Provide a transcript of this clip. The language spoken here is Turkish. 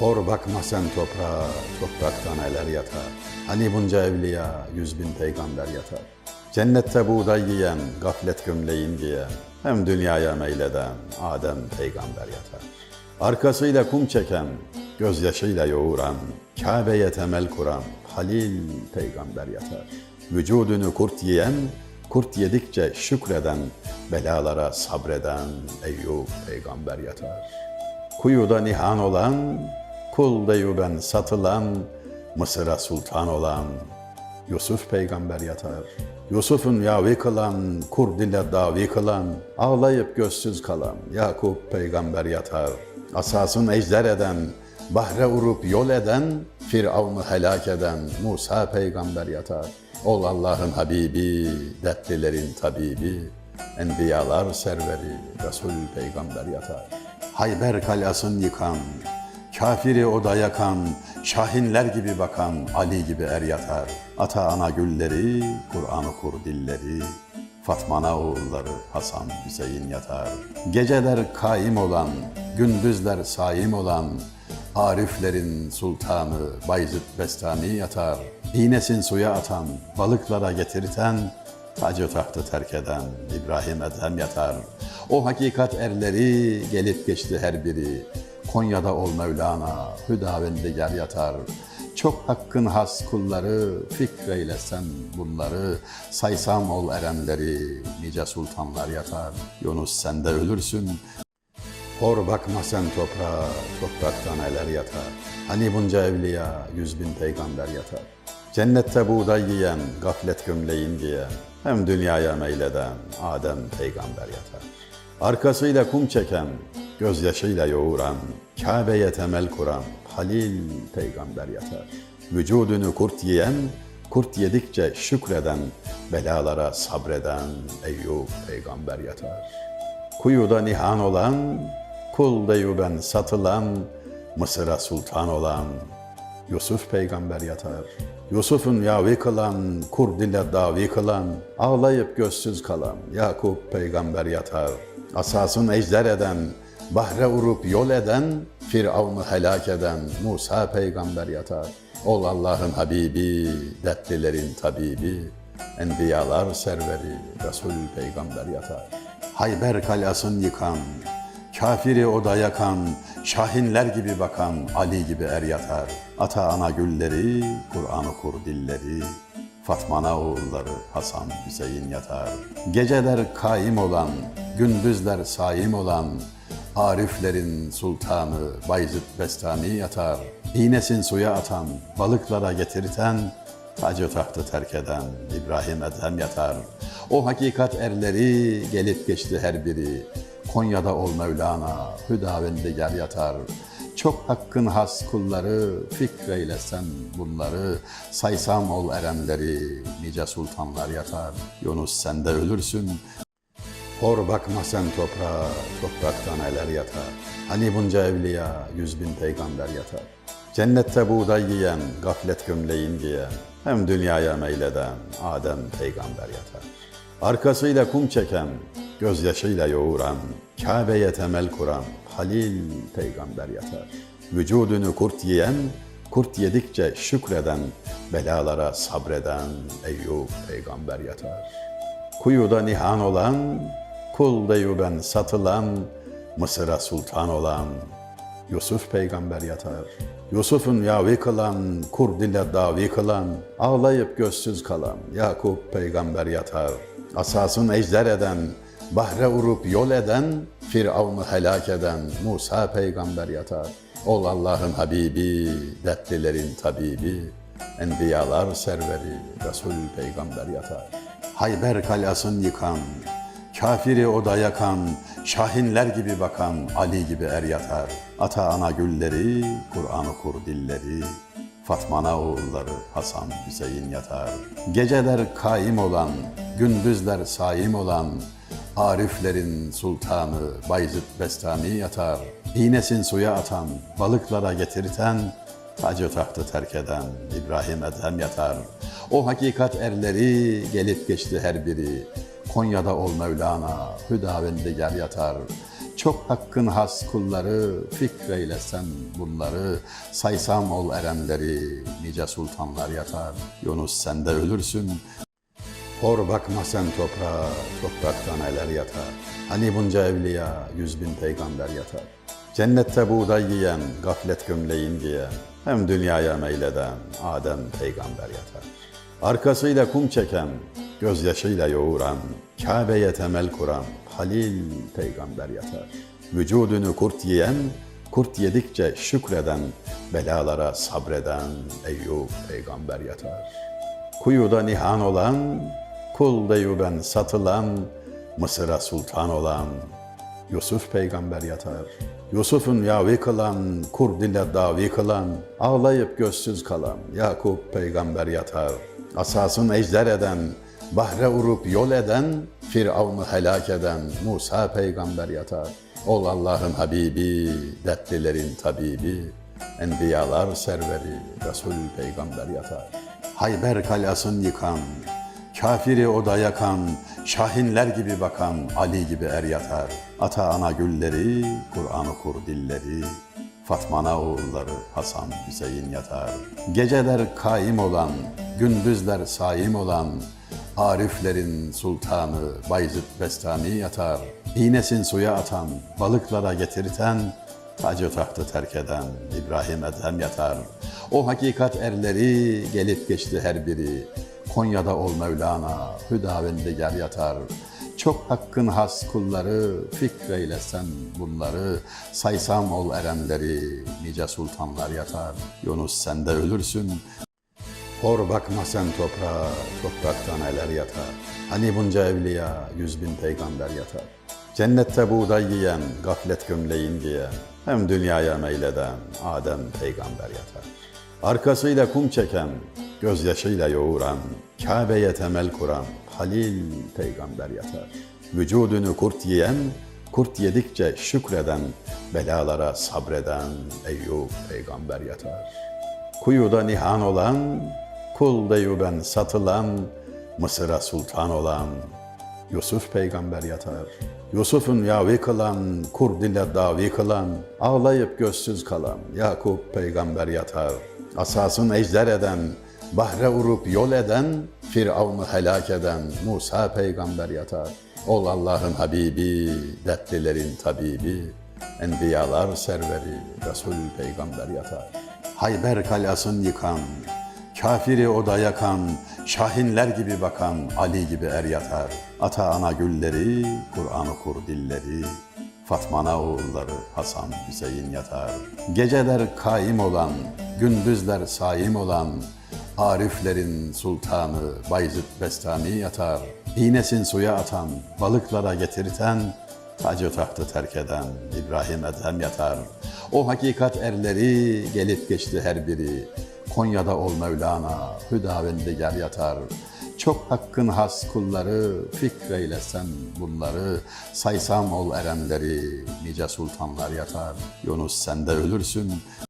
Hor bakma sen toprağa, topraktan eler yatar. Hani bunca evliya, yüz bin peygamber yatar. Cennette buğday yiyen, gaflet gömleğin giyen, hem dünyaya meyleden Adem peygamber yatar. Arkasıyla kum çeken, gözyaşıyla yoğuran, Kabe'ye temel kuran Halil peygamber yatar. Vücudunu kurt yiyen, kurt yedikçe şükreden, belalara sabreden Eyüp peygamber yatar. Kuyuda nihan olan, kul deyuben satılan, Mısır'a sultan olan Yusuf peygamber yatar. Yusuf'un yavi kılan, kurd ile davi kılan, ağlayıp gözsüz kalan Yakup peygamber yatar. Asasın ejder eden, bahre urup yol eden, Firavun'u helak eden Musa peygamber yatar. Ol Allah'ın Habibi, dertlilerin tabibi, Enbiyalar serveri, Resul peygamber yatar. Hayber kalasın yıkan, kafiri oda yakan, şahinler gibi bakan Ali gibi er yatar. Ata ana gülleri, Kur'an okur dilleri, Fatmana oğulları Hasan Hüseyin yatar. Geceler kaim olan, gündüzler saim olan, Ariflerin sultanı Bayezid Bestami yatar. İğnesin suya atan, balıklara getirten, Tacı tahtı terk eden İbrahim Ethem yatar. O hakikat erleri gelip geçti her biri. Konya'da ol Mevlana, Hüdavendigar yatar. Çok hakkın has kulları, fikreylesen bunları. Saysam ol erenleri, nice sultanlar yatar. Yunus sen de ölürsün, Hor bakma sen toprağa, topraktan eler yatar. Hani bunca evliya, yüz bin peygamber yatar. Cennette buğday yiyen, gaflet gömleğin giyen, hem dünyaya meyleden Adem peygamber yatar. Arkasıyla kum çeken, gözyaşıyla yoğuran, Kabe'ye temel kuran Halil peygamber yatar. Vücudunu kurt yiyen, kurt yedikçe şükreden, belalara sabreden Eyüp peygamber yatar. Kuyuda nihan olan, kul deyuben satılan, Mısır'a sultan olan Yusuf peygamber yatar. Yusuf'un yavi kılan, kurd ile davi kılan, ağlayıp gözsüz kalan Yakup peygamber yatar. Asasın ejder eden, bahre urup yol eden, Firavun'u helak eden Musa peygamber yatar. Ol Allah'ın Habibi, dertlilerin tabibi, Enbiyalar serveri, Resul peygamber yatar. Hayber kalasın yıkan, kafiri oda yakan, şahinler gibi bakan Ali gibi er yatar. Ata ana gülleri, Kur'an okur dilleri, Fatmana oğulları Hasan Hüseyin yatar. Geceler kaim olan, gündüzler saim olan, Ariflerin sultanı Bayezid Bestami yatar. İğnesin suya atan, balıklara getirten, Tacı tahtı terk eden İbrahim Ethem yatar. O hakikat erleri gelip geçti her biri. Konya'da ol Mevlana, Hüdavendigar yatar. Çok hakkın has kulları, fikreylesen bunları. Saysam ol erenleri, nice sultanlar yatar. Yunus sen de ölürsün, Hor bakma sen toprağa, topraktan eler yatar. Hani bunca evliya, yüz bin peygamber yatar. Cennette buğday yiyen, gaflet gömleğin giyen, hem dünyaya meyleden Adem peygamber yatar. Arkasıyla kum çeken, gözyaşıyla yoğuran, Kabe'ye temel kuran Halil peygamber yatar. Vücudunu kurt yiyen, kurt yedikçe şükreden, belalara sabreden Eyüp peygamber yatar. Kuyuda nihan olan, kul deyuben satılan, Mısır'a sultan olan Yusuf peygamber yatar. Yusuf'un yavi kılan, kurd ile davi kılan, ağlayıp gözsüz kalan Yakup peygamber yatar. Asasın ejder eden, bahre urup yol eden, Firavun'u helak eden Musa peygamber yatar. Ol Allah'ın Habibi, dertlilerin tabibi, Enbiyalar serveri, Resul peygamber yatar. Hayber kalasın yıkan, kafiri oda yakan, şahinler gibi bakan Ali gibi er yatar. Ata ana gülleri, Kur'an okur dilleri, Fatmana oğulları Hasan Hüseyin yatar. Geceler kaim olan, gündüzler saim olan, Ariflerin sultanı Bayezid Bestami yatar. İğnesin suya atan, balıklara getirten, Tacı tahtı terk eden İbrahim Ethem yatar. O hakikat erleri gelip geçti her biri. Konya'da ol Mevlana, Hüdavendigar yatar. Çok hakkın has kulları, fikreylesen bunları, saysam ol erenleri, nice sultanlar yatar. Yunus sen de ölürsün, Hor bakma sen toprağa, topraktan neler yatar. Hani bunca evliya, yüz bin peygamber yatar. Cennette buğday yiyen, gaflet gömleğin giyen, hem dünyaya meyleden Adem peygamber yatar. Arkasıyla kum çeken, gözyaşıyla yoğuran, Kabe'ye temel kuran Halil peygamber yatar. Vücudunu kurt yiyen, kurt yedikçe şükreden, belalara sabreden Eyüp peygamber yatar. Kuyuda nihan olan, kul deyuben satılan, Mısır'a sultan olan Yusuf peygamber yatar. Yusuf'un yavi kılan, kurd ile davi kılan, ağlayıp gözsüz kalan Yakup peygamber yatar. Asasın ejder eden, bahre urup yol eden, Firavun'u helak eden Musa peygamber yatar. Ol Allah'ın Habibi, dertlilerin tabibi, Enbiyalar serveri, Resul peygamber yatar. Hayber kalasın yıkan, kafiri oda yakan, şahinler gibi bakan Ali gibi er yatar. Ata ana gülleri, Kur'an okur dilleri, Fatmana oğulları Hasan Hüseyin yatar. Geceler kaim olan, gündüzler saim olan, Ariflerin sultanı Bayezid Bestami yatar. İğnesin suya atan, balıklara getirten, Tacı tahtı terk eden İbrahim Edhem yatar. O hakikat erleri gelip geçti her biri. Konya'da ol Mevlana, Hüdavendigar yatar. Çok hakkın has kulları, fikreylesen bunları. Saysam ol erenleri, nice sultanlar yatar. Yunus sen de ölürsün, Hor bakma sen toprağa, topraktan neler yatar. Hani bunca evliya, yüz bin peygamber yatar. Cennette buğday yiyen, gaflet gömleğin giyen, hem dünyaya meyleden Adem peygamber yatar. Arkasıyla kum çeken, gözyaşıyla yoğuran, Kabe'ye temel kuran Halil peygamber yatar. Vücudunu kurt yiyen, kurt yedikçe şükreden, belalara sabreden Eyüp peygamber yatar. Kuyuda nihan olan, kul deyuben satılan, Mısır'a sultan olan Yusuf peygamber yatar. Yusuf'un yavi kılan, kurd ile davi kılan, ağlayıp gözsüz kalan Yakup peygamber yatar. Asasın ejder eden, bahre urup yol eden, Firavun'u helak eden Musa peygamber yatar. Ol Allah'ın Habibi, dertlilerin tabibi, Enbiyalar serveri, Resul peygamber yatar. Hayber kalasın yıkan, kafiri oda yakan, şahinler gibi bakan Ali gibi er yatar. Ata ana gülleri, Kur'an okur dilleri, Fatmana oğulları Hasan Hüseyin yatar. Geceler kaim olan, gündüzler saim olan, Ariflerin sultanı Bayezid Bestami yatar. İğnesin suya atan, balıklara getirten, Tacı tahtı terk eden İbrahim Edhem yatar. O hakikat erleri gelip geçti her biri. Konya'da ol Mevlana, Hüdavendigar yatar. Çok hakkın has kulları, fikreylesen bunları. Saysam ol erenleri, nice sultanlar yatar. Yunus sen de ölürsün,